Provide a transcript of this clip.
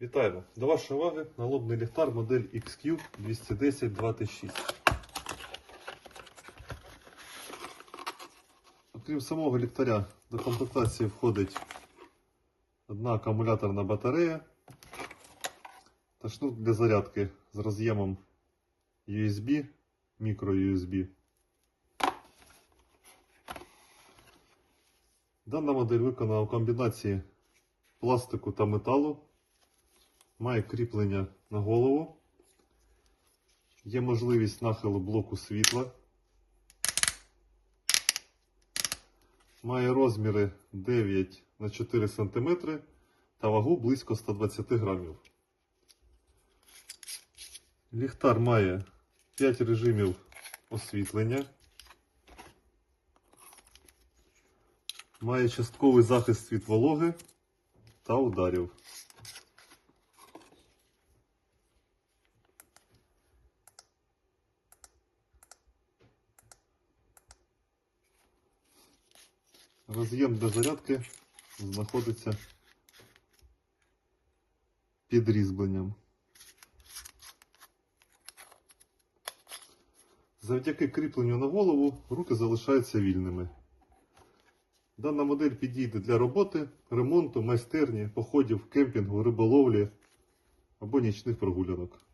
Вітаємо! До вашої уваги налобний ліхтар модель XQ 210 26. Окрім самого ліхтаря, до комплектації входить одна акумуляторна батарея та шнур для зарядки з роз'ємом USB, мікро-USB. Дана модель виконана в комбінації пластику та металу. Має кріплення на голову. Є можливість нахилу блоку світла. Має розміри 9 на 4 см та вагу близько 120 грамів. Ліхтар має 5 режимів освітлення. Має частковий захист від вологи та ударів. Роз'єм для зарядки знаходиться під різьбленням. Завдяки кріпленню на голову руки залишаються вільними. Дана модель підійде для роботи, ремонту, майстерні, походів, кемпінгу, риболовлі або нічних прогулянок.